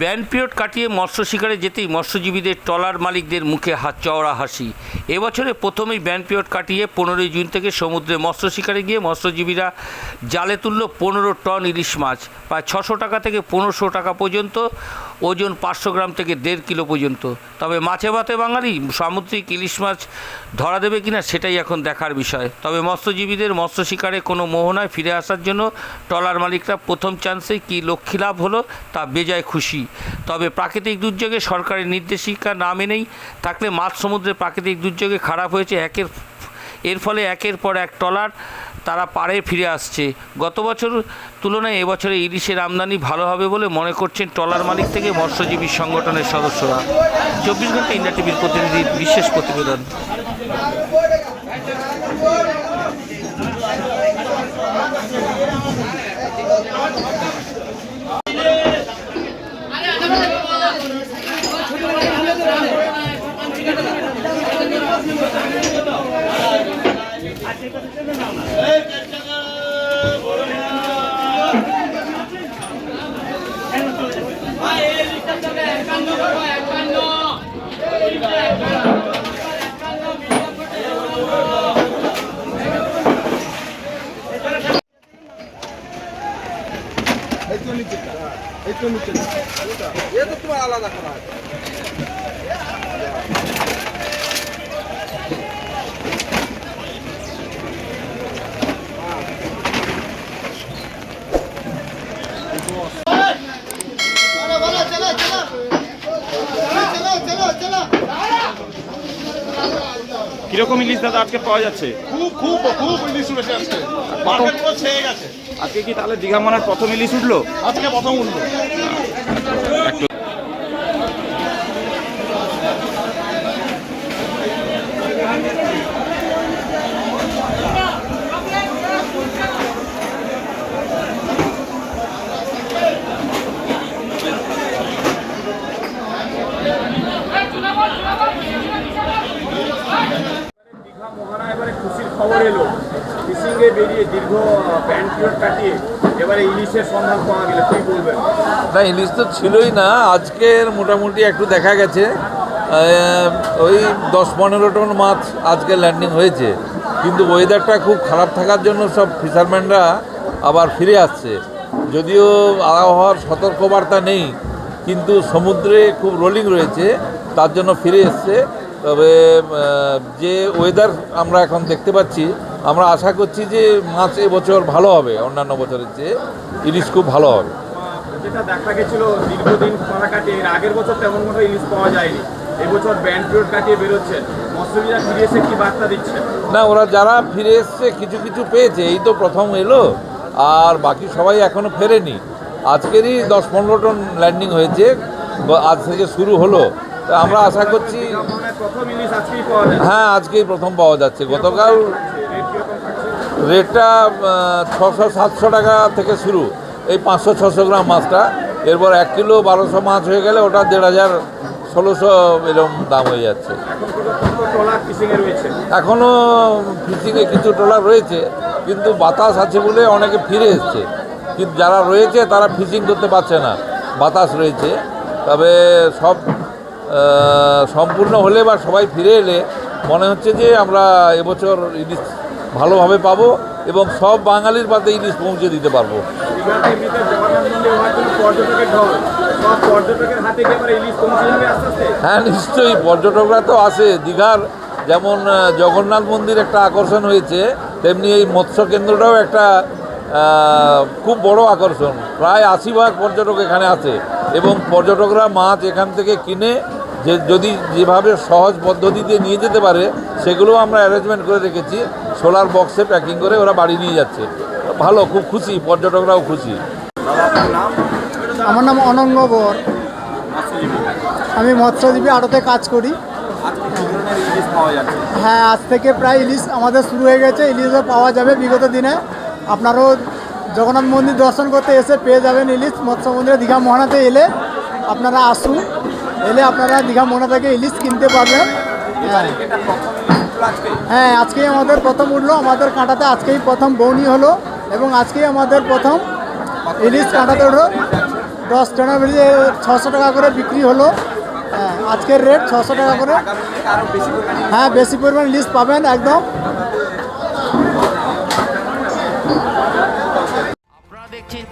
Ban period কাটিয়ে মৎস্য শিকারে যেতেই মৎস্যজীবীদের ট্রলার মালিকদের মুখে হাত চওড়া হাসি। এবছরে প্রথমেই ব্যান পিরিয়ড কাটিয়ে পনেরোই জুন থেকে সমুদ্রে মৎস্য শিকারে গিয়ে মৎস্যজীবীরা জালে তুলল পনেরো টন ইলিশ মাছ। প্রায় ছশো টাকা থেকে পনেরোশো টাকা পর্যন্ত ওজন পাঁচশো গ্রাম থেকে দেড় কিলো পর্যন্ত। তবে মাছে ভাতে বাঙালি, সামুদ্রিক ইলিশ মাছ ধরা দেবে কিনা সেটাই এখন দেখার বিষয়। তবে মৎস্যজীবীদের মৎস্য শিকারে কোনো মোহনায় ফিরে আসার জন্য। ট্রলার মালিকরা প্রথম চান্সে কি লক্ষ্মী লাভ হলো তা বেজায় খুশি। তবে প্রাকৃতিক দুর্যোগে সরকারের নির্দেশিকা না মেনেই থাকলে মাছ সমুদ্রে প্রাকৃতিক দুর্যোগে খারাপ হয়েছে একের এর ফলে একের পর এক ট্রলার তারা পাড়ে ফিরে আসছে গত বছর তুলনায় এবছরে ইলিশের আমদানি ভালো হবে বলে মনে করছেন ট্রলার মালিক থেকে মৎস্যজীবী সংগঠনের সদস্যরা চব্বিশ ঘণ্টা ইন্ডিয়া টিভির প্রতিনিধির বিশেষ প্রতিবেদন এই তো নিচেটা এই তো নিচেটা এ তো তোমার আলাদা করা কীরকম ইলিশ দাদা আজকে পাওয়া যাচ্ছে? খুব খুব খুব ইলিশ উঠেছে আজকে। মার্কেট পুরো ছেয়ে গেছে। আজকে কি তাহলে দীঘা মনার প্রথম ইলিশ উঠল? আজকে প্রথম উঠল। খবর এলো। ফিশিং এ বেরিয়ে দীর্ঘ ব্যান্ড পিরিয়ড কাটিয়ে এবারে ইলিশের সন্ধান পাওয়া গেল। কি বলবেন? না, ইলিশ তো ছিলই না। আজকের মোটামুটি একটু দেখা গেছে। ওই দশ পনেরো টন মাছ আজকে ল্যান্ডিং হয়েছে। কিন্তু ওয়েদারটা খুব খারাপ থাকার জন্য সব ফিশারম্যানরা আবার ফিরে আসছে। যদিও আবহাওয়ার সতর্কবার্তা নেই, কিন্তু সমুদ্রে খুব রোলিং রয়েছে। তার জন্য ফিরে এসছে। তবে যে ওয়েদার আমরা এখন দেখতে পাচ্ছি আমরা আশা করছি যে মাছ এবছর ভালো হবে অন্যান্য বছরের চেয়ে। ইলিশ খুব ভালো হবে। যেটা দেখা গেছিল দীর্ঘদিন খরা কাটিয়ে এর আগের বছর তেমন কোনো ইলিশ পাওয়া যায়নি। এবছর ব্যান্ড পিরিয়ড কাটিয়ে বেরোচ্ছেন মৎস্যজীবীরা ফিরে এসে কি বার্তা দিচ্ছেন না ওরা যারা ফিরে এসছে কিছু কিছু পেয়েছে এই তো প্রথম এলো। আর বাকি সবাই এখনও ফেরেনি। আজকেরই দশ পনেরো টন ল্যান্ডিং হয়েছে আজ থেকে শুরু হলো। তা আমরা আশা করছি হ্যাঁ আজকেই প্রথম পাওয়া যাচ্ছে। গতকাল রেটটা ছশো সাতশো টাকা থেকে শুরু। এই পাঁচশো ছশো গ্রাম মাছটা। এরপর এক কিলো বারোশো মাছ হয়ে গেলে ওটা দেড় হাজার ষোলোশো এরকম দাম হয়ে যাচ্ছে। এখনও ফিশিংয়ে কিছু ট্রলার রয়েছে কিন্তু বাতাস আছে বলে অনেকে ফিরে এসছে। কিন্তু যারা রয়েছে তারা ফিশিং করতে পারছে না। বাতাস রয়েছে। তবে সব সম্পূর্ণ হলে বা সবাই ফিরে এলে মনে হচ্ছে যে আমরা এবছর ইলিশ ভালোভাবে পাবো এবং সব বাঙালির পাতে ইলিশ পৌঁছে দিতে পারব। হ্যাঁ নিশ্চয়ই পর্যটকরা তো আসে দীঘার যেমন জগন্নাথ মন্দির একটা আকর্ষণ হয়েছে, তেমনি এই মৎস্য কেন্দ্রটাও একটা খুব বড় আকর্ষণ। প্রায় আশি ভাগ পর্যটক এখানে আসে এবং পর্যটকরা মাছ এখান থেকে কিনে যে যদি যেভাবে সহজ পদ্ধতিতে নিয়ে যেতে পারে সেগুলো আমরা অ্যারেঞ্জমেন্ট করে রেখেছি। সোলার বক্সে প্যাকিং করে ওরা বাড়ি নিয়ে যাচ্ছে। ভালো, খুব খুশি, পর্যটকরাও খুশি। আমার নাম অনঙ্গ বর। আমি মৎস্যজীবী আড়তে কাজ করি। হ্যাঁ আজ থেকে প্রায় ইলিশ আমাদের শুরু হয়ে গেছে। ইলিশও পাওয়া যাবে বিগত দিনে। আপনারাও জগন্নাথ মন্দির দর্শন করতে এসে পেয়ে যাবেন ইলিশ মৎস্য মন্দিরে দীঘা মোহনাতে এলে আপনারা আসুন। এলে আপনারা দীঘা মোহনা থেকে ইলিশ কিনতে পারবেন। হ্যাঁ ইলিশ আজকেই আমাদের প্রথম উঠল। আমাদের কাঁটাতে আজকেই প্রথম বৌনি হলো এবং আজকেই আমাদের প্রথম ইলিশ কাঁটাতে উঠল। দশ টাকা বেরিয়ে ছশো টাকা করে বিক্রি হলো। হ্যাঁ আজকের রেট ছশো টাকা করে। হ্যাঁ বেশি পরিমাণ লিস্ট পাবেন একদম আপনারা দেখছেন